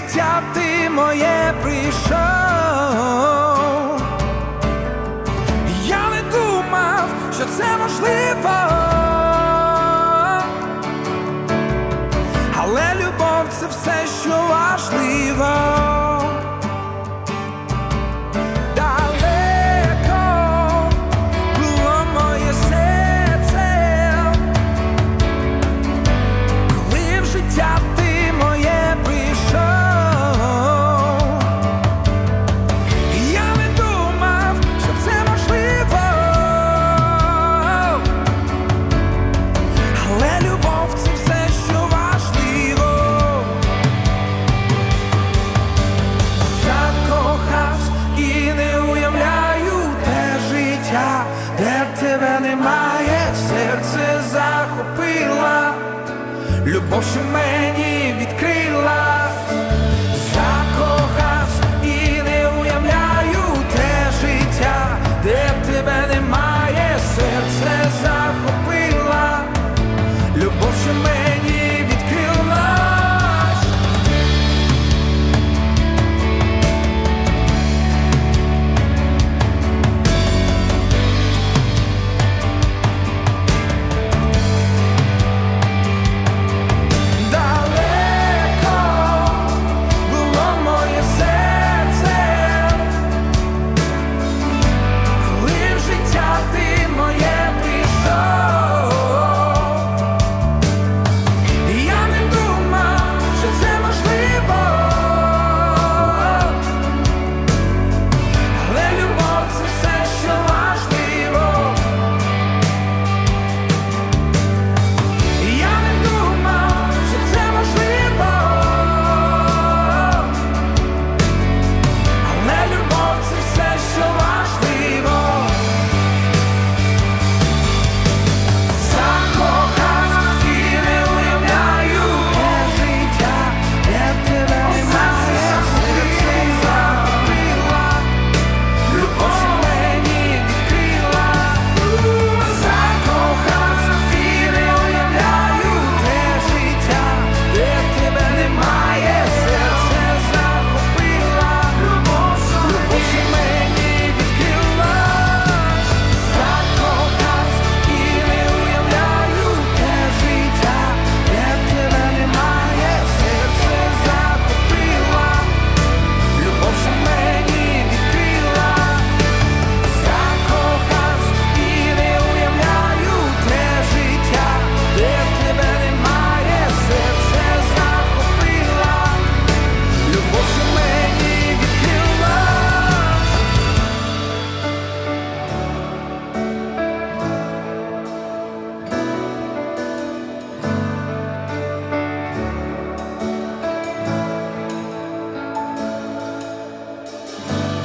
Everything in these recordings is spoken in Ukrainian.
життя ти моє прийшов. Я не думав, що це можливо, але любов це все, що важливо. Motion man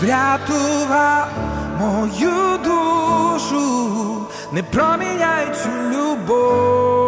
врятував мою душу, не проміняй цю любов.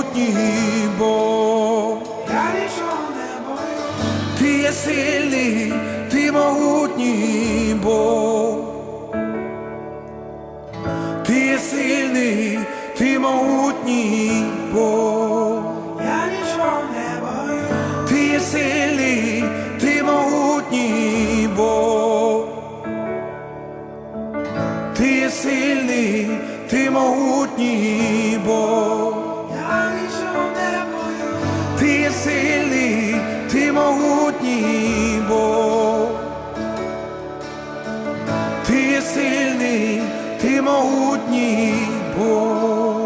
могутній Бог. Я нічого не боюсь. Ти є сильний, ти могутній Бог. Ти є сильний, ти могутній Бог. Я нічого не боюсь. Ти є сильний, ти могутній Бог. Ти є сильний, ти могутній Бог. Ти сильний, ти могутній Бог. Ти сильний, ти могутній Бог.